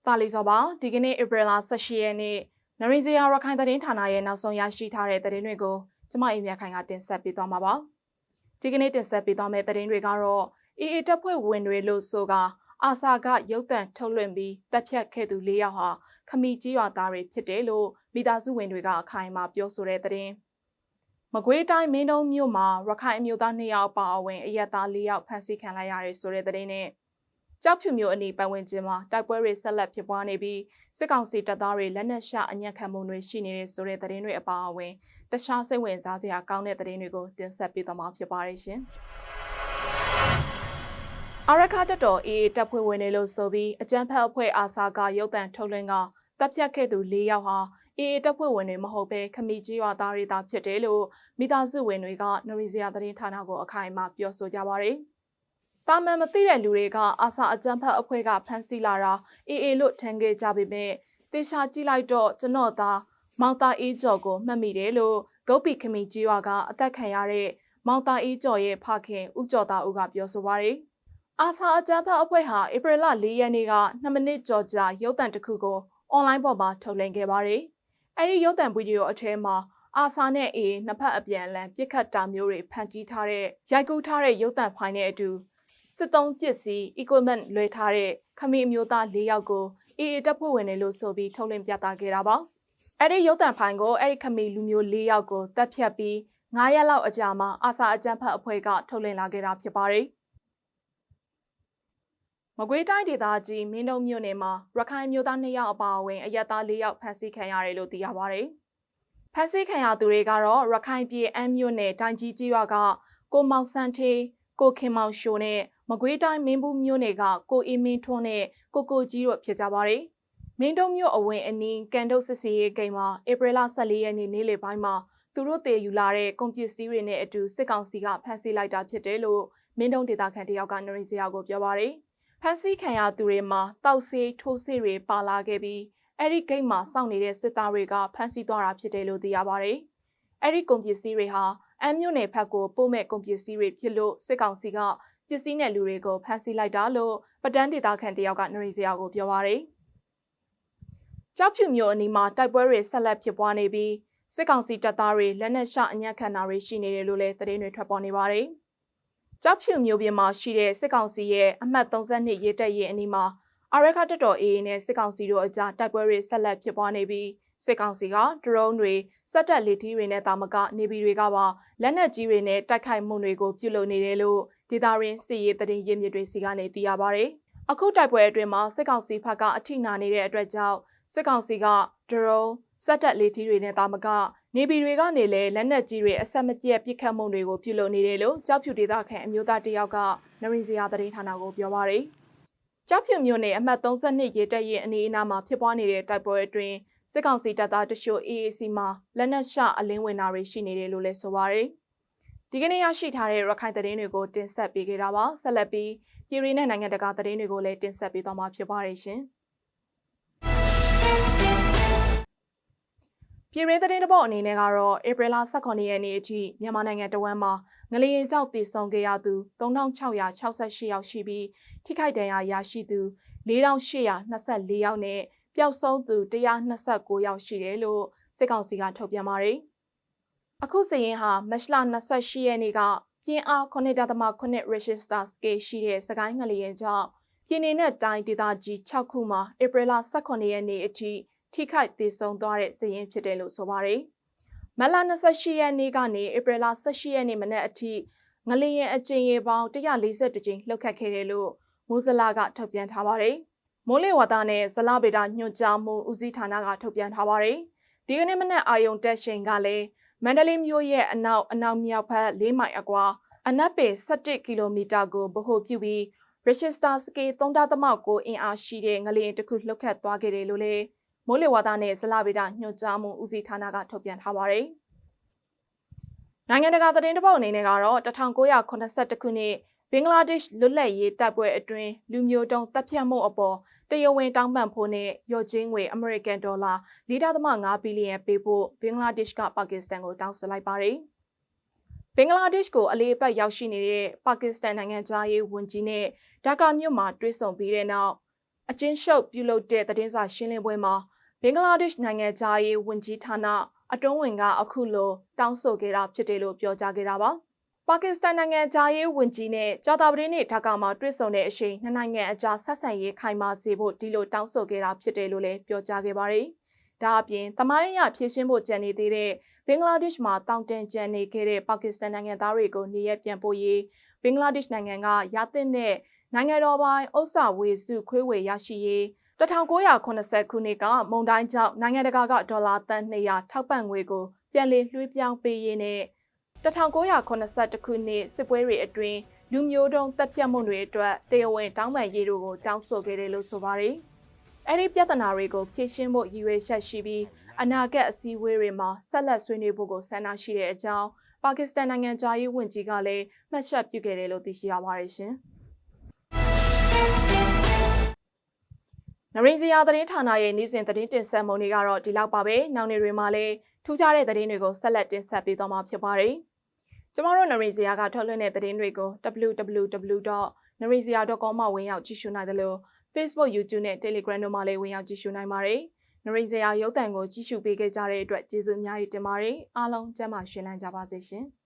။တာလီစောပါဒီကနေ့ဧပြီလ18ရက်နေ့နရင်ဇီယာရခိုင်သတင်းဌာနရဲ့နောက်ဆုံးရရှိထားတဲ့သတင်းတွေကိုကျမအိမ်မြခိုင်ကတင်ဆက်ပေးသွားမှာပါ။ဒီကနေ့တင်ဆက်ပေးသွားမယ့်သတင်းတွေကတော့အေအေတပ်ဖွဲ့ဝင်တွေလို့ဆိုကအာဆာကရုတ်တံထုတ်လွှင့်ပြီးတပ်ဖြတ်ခဲ့သူ၄ယောက်ဟာခမီကြီးရွာသားတွေဖြစ်တယ်လို့မိသားစုဝင်တွေကအခိုင်အမာပြောဆိုတဲ့သတင်း။မကွေးတိုင်းမင်းတုံးမြို့မှာရခိုင်အမျိုးသား၂ယောက်ပါအဝင်အရက်သား၄ယောက်ဖမ်းဆီးခံလိုက်ရတယ်ဆိုတဲ့သတင်းနဲ့ ကြောက်ဖြူမျိုးအနီးပတ်ဝန်းကျင်မှာတိုက်ပွဲတွေဆက်လက်ဖြစ်ပွားနေပြီးစစ်ကောင်စီတပ်သားတွေလက်နက်ရှအညံ့ခံမှုတွေရှိနေတဲ့ဆိုတဲ့သတင်းတွေအပါအဝင်တခြားစိတ်ဝင်စားစရာကောင်းတဲ့သတင်းတွေကိုတင်ဆက်ပေးသွားမှာဖြစ်ပါတယ်ရှင်။အရခါတက်တော်အေးတပ်ဖွဲ့ဝင်တွေလို့ဆိုပြီးအကြမ်းဖက်အဖွဲ့အာဆာကရုတ်တံထုတ်လွှင့်ကတပ်ဖြတ်ခဲ့သူ၄ယောက်ဟာအေးတပ်ဖွဲ့ဝင်တွေမဟုတ်ဘဲခမီကြီးရွာသားတွေသာဖြစ်တယ်လို့မိသားစုဝင်တွေကနရီဇီယာသတင်းဌာနကိုအခိုင်အမာပြောဆိုကြပါရယ်။ တာမန်မသိတဲ့လူတွေကအာဆာအကြမ်းဖက်အဖွဲ့ကဖမ်းဆီးလာတာအေးအေးလို့ထင်ခဲ့ကြပေမဲ့တေချာကြည့်လိုက်တော့ကျွန်တော်သားမောင်တာအေးကျော်ကိုမှတ်မိတယ်လို့ဂုတ်ပီခမီကြီးရွာကအသက်ခံရတဲ့မောင်တာအေးကျော်ရဲ့ဖခင်ဦးကျော်သားဦးကပြောဆိုပါရယ်အာဆာအကြမ်းဖက်အဖွဲ့ဟာဧပြီလ၄ရက်နေ့က2မိနစ်ကျော်ကြာရုပ်သံတစ်ခုကိုအွန်လိုင်းပေါ်မှာထုတ်လွှင့်ခဲ့ပါတယ်။အဲဒီရုပ်သံဗီဒီယိုအထဲမှာအာဆာနဲ့အေးနှစ်ဖက်အပြန်အလှန်ပြစ်ခတ်တာမျိုးတွေဖန်တီးထားတဲ့ရိုက်ကူးထားတဲ့ရုပ်သံဖိုင်နဲ့အတူ စစ်သုံးပစ္စည်း equipment လွှဲထားတဲ့ခမီအမျိုးသား၄ယောက်ကိုအေအေတပ်ဖွဲ့ဝင်တွေလို့ဆိုပြီးထုတ်လင်းပြသခဲ့တာပါ။အဲ့ဒီရုပ်တံဖိုင်ကိုအဲ့ဒီခမီလူမျိုး၄ယောက်ကိုတပ်ဖြတ်ပြီး9ရက်လောက်အကြာမှာအာစာအကြံဖတ်အဖွဲ့ကထုတ်လင်းလာခဲ့တာဖြစ်ပါတယ်။မကွေးတိုင်းဒေသကြီးမင်းတုံမြို့နယ်မှာရခိုင်မျိုးသား၂ယောက်အပါအဝင်အရက်သား၄ယောက်ဖမ်းဆီးခံရတယ်လို့သိရပါတယ်။ဖမ်းဆီးခံရသူတွေကတော့ရခိုင်ပြည်အမ်းမြို့နယ်တိုင်းကြီးကြီးရွာကကိုမောင်စန်းထေးကိုခင်မောင်ရှိုနဲ့ မကွေးတိုင်းမင်းဘူးမြို့နယ်ကကိုအေးမင်းထွန်းနဲ့ကိုကိုကြီးတို့ဖြစ်ကြပါတယ်။မင်းတုံမြို့အဝင်အနီးကန်တုတ်စစ်စီရေးဂိမ်းမှာဧပြီလ14ရက်နေ့နေ့လယ်ပိုင်းမှာသူတို့တည်ယူလာတဲ့ကုန်ပစ္စည်းတွေနဲ့အတူစစ်ကောင်စီကဖမ်းဆီးလိုက်တာဖြစ်တယ်လို့မင်းတုံဒေသခံတယောက်ကနရီစရာကိုပြောပါတယ်။ဖမ်းဆီးခံရသူတွေမှာတောက်ဆေးထိုးဆေးတွေပါလာခဲ့ပြီးအဲ့ဒီဂိတ်မှာစောင့်နေတဲ့စစ်သားတွေကဖမ်းဆီးသွားတာဖြစ်တယ်လို့သိရပါတယ်။အဲ့ဒီကုန်ပစ္စည်းတွေဟာအမ်းမြို့နယ်ဘက်ကိုပို့မဲ့ကုန်ပစ္စည်းတွေဖြစ်လို့စစ်ကောင်စီက ပစ္စည်းနဲ့လူတွေကိုဖမ်းဆီးလိုက်တာလို့ပတန်းဒေသခံတယောက်ကနရီစရာကိုပြောပါရယ်ကြောက်ဖြူမျိုးအနီးမှာတိုက်ပွဲတွေဆက်လက်ဖြစ်ပွားနေပြီးစစ်ကောင်စီတပ်သားတွေလက်နက်ရှအညံ့ခံတာတွေရှိနေတယ်လို့လည်းသတင်းတွေထွက်ပေါ်နေပါတယ်။ကြောက်ဖြူမျိုးပြင်မှာရှိတဲ့စစ်ကောင်စီရဲ့အမှတ်32ရေတက်ရေးအနီးမှာအရခတက်တော်အေးနဲ့စစ်ကောင်စီတို့အကြားတိုက်ပွဲတွေဆက်လက်ဖြစ်ပွားနေပြီးစစ်ကောင်စီကဒရုန်းတွေစက်တက်လေထီးတွေနဲ့တာမကနေပြည်တွေကပါလက်နက်ကြီးတွေနဲ့တိုက်ခိုက်မှုတွေကိုပြုလုပ်နေတယ်လို့ ဒေတာရင်းစီရေးတရင်ရင်းမြစ်တွေစီကနေသိရပါဗျ။အခုတိုက်ပွဲအတွင်းမှာစစ်ကောင်စီဘက်ကအထိနာနေတဲ့အတွက်ကြောင့်စစ်ကောင်စီကဒရုန်းစက်တက်လေထီးတွေနဲ့တာမကနေပြည်တွေကနေလည်းလက်နက်ကြီးတွေအဆက်မပြတ်ပစ်ခတ်မှုတွေကိုပြုလုပ်နေတယ်လို့ကြောက်ဖြူဒေသခံအမျိုးသားတယောက်ကနရင်စရာသတင်းဌာနကိုပြောပါရယ်။ကြောက်ဖြူမြို့နယ်အမှတ်32ရေတက်ရင်အနေအနာမှာဖြစ်ပွားနေတဲ့တိုက်ပွဲအတွင်းစစ်ကောင်စီတပ်သားတချို့ AAC မှာလက်နက်ရှအလင်းဝင်တာတွေရှိနေတယ်လို့လည်းဆိုပါရယ် ဒီကနေ့ရရှိထားတဲ့ရခိုင်သတင်းတွေကိုတင်ဆက်ပေးခဲ့တာပါဆက်လက်ပြီးပြည်ရင်းနဲ့နိုင်ငံတကာသတင်းတွေကိုလည်းတင်ဆက်ပေးသွားမှာဖြစ်ပါတယ်ရှင်ပြည်ရင်းသတင်းတပုတ်အနေနဲ့ကတော့ဧပြီလ18ရက်နေ့အထိမြန်မာနိုင်ငံတဝမ်းမှာငလျင်ကြောက်တည်ဆုံခဲ့ရသူ3668ယောက်ရှိပြီးထိခိုက်ဒဏ်ရာရရှိသူ4824ယောက်နဲ့ပျောက်ဆုံးသူ129ယောက်ရှိတယ်လို့စစ်ကောင်စီကထုတ်ပြန်ပါတယ်။ အခုစရင်ဟာမတ်လ28ရက်နေ့ကပြင်းအား9.8 Richter scale ရှိတဲ့စကိုင်းငလျင်ကြောင့်ပြည်내နဲ့တိုင်းဒေသကြီး6ခုမှာဧပြီလ18ရက်နေ့အထိထိခိုက်သေးဆုံးသွားတဲ့စရင်ဖြစ်တယ်လို့ဆိုပါတယ်။မတ်လ28ရက်နေ့ကနေဧပြီလ18ရက်နေ့မနေ့အထိငလျင်အကျဉ်းရေပေါင်း142ကြိမ်လှုပ်ခတ်ခဲ့တယ်လို့မိုးစလာကထုတ်ပြန်ထားပါတယ်။မိုးလေဝသနဲ့ဇလဗေဒညွှန်ကြားမှုဦးစီးဌာနကထုတ်ပြန်ထားပါတယ်။ဒီကနေ့မနက်အာယုံတက်ရှိန်ကလည်း မန္တလေးမြို့ရဲ့အနောက်အနောက်မြောက်ဘက်၄မိုင်အကွာအနက်ပေ17ကီလိုမီတာကိုဗဟိုပြုပြီး Register Scale 3.9အင်အားရှိတဲ့ငလျင်တစ်ခုလှုပ်ခတ်သွားခဲ့တယ်လို့လည်းမိုးလေဝသနဲ့ဇလဗေဒညွှန်ကြားမှုဦးစီးဌာနကထုတ်ပြန်ထားပါတယ်။နိုင်ငံတကာသတင်းတပုတ်အနေနဲ့ကတော့1982ခုနှစ် ဘင်္ဂလားဒေ့ရှ်လွတ်လပ်ရေးတပ်ပွဲအတွင်းလူမျိုးတုံးတပ်ဖြတ်မှုအပေါ်တရားဝင်တောင်းပန်ဖို့နဲ့ရော့ချင်းငွေအမေရိကန်ဒေါ်လာ4.5ဘီလီယံပေးဖို့ဘင်္ဂလားဒေ့ရှ်ကပါကစ္စတန်ကိုတောင်းဆိုလိုက်ပါတယ်။ဘင်္ဂလားဒေ့ရှ်ကိုအလေးအပတ်ရောက်ရှိနေတဲ့ပါကစ္စတန်နိုင်ငံသားရေးဝန်ကြီးနဲ့ဒါကာမြို့မှာတွေ့ဆုံပြီးတဲ့နောက်အချင်းရှုပ်ပြုလုပ်တဲ့သတင်းစာရှင်းလင်းပွဲမှာဘင်္ဂလားဒေ့ရှ်နိုင်ငံသားရေးဝန်ကြီးဌာနအတွင်းဝင်ကအခုလိုတောင်းဆိုခဲ့တာဖြစ်တယ်လို့ပြောကြားခဲ့တာပါ။ ပါကစ္စတန်နိုင်ငံသားရေးဝန်ကြီးနဲ့ကြာတာပတေးနေ့ဒါကာမှာတွေ့ဆုံတဲ့အချိန်နှစ်နိုင်ငံအကြားဆက်ဆံရေးခိုင်မာစေဖို့ဒီလိုတောင်းဆိုခဲ့တာဖြစ်တယ်လို့လည်းပြောကြားခဲ့ပါတယ်။ဒါအပြင်တမိုင်းအရဖြည့်ရှင်းဖို့ကြံနေသေးတဲ့ဘင်္ဂလားဒေ့ရှ်မှာတောင်းတကြံနေခဲ့တဲ့ပါကစ္စတန်နိုင်ငံသားတွေကိုနေရပြန်ပို့ရေးဘင်္ဂလားဒေ့ရှ်နိုင်ငံကရသင့်တဲ့နိုင်ငံတော်ပိုင်ဥစ္စာဝေစုခွေးဝေရရှိရေး1980ခုနှစ်ကမုံတိုင်းကြောင့်နိုင်ငံတကာကဒေါ်လာသန်း200ထောက်ပံ့ငွေကိုပြန်လည်လွှဲပြောင်းပေးရေးနဲ့ 1982ခုနှစ်စစ်ပွဲတွေအတွင်းလူမျိုးတုံးတပ်ဖြတ်မှုတွေအတွက်တရားဝင်တောင်းပန်ရေးတို့ကိုတောင်းဆိုခဲ့တယ်လို့ဆိုပါတယ်။အဲဒီပြဿနာတွေကိုဖြေရှင်းဖို့ရည်ရွယ်ချက်ရှိပြီးအနာဂတ်အစည်းအဝေးတွေမှာဆက်လက်ဆွေးနွေးဖို့ကိုဆန္ဒရှိတဲ့အကြောင်းပါကစ္စတန်နိုင်ငံသားရေးဝန်ကြီးကလည်းမှတ်ချက်ပြုခဲ့တယ်လို့သိရှိရပါတယ်ရှင်။နရိစရာသတင်းဌာနရဲ့နေ့စဉ်သတင်းတင်ဆက်မှုတွေကတော့ဒီလောက်ပါပဲ။နောက်နေ့တွေမှာလည်းထူးခြားတဲ့သတင်းတွေကိုဆက်လက်တင်ဆက်ပေးသွားမှာဖြစ်ပါတယ်။ ကျမတို့နရိစရာကထုတ်လွှင့်တဲ့သတင်းတွေကို www.narizia.com မှာဝင်ရောက်ကြည့်ရှုနိုင်တယ်လို့ Facebook, YouTube နဲ့ Telegram တို့မှာလည်းဝင်ရောက်ကြည့်ရှုနိုင်ပါတယ်။နရိစရာရုပ်သံကိုကြည့်ရှုပေးခဲ့ကြတဲ့အတွက်ကျေးဇူးအများကြီးတင်ပါတယ်။အားလုံးကျမ်းမာရှင်လန်းကြပါစေရှင်။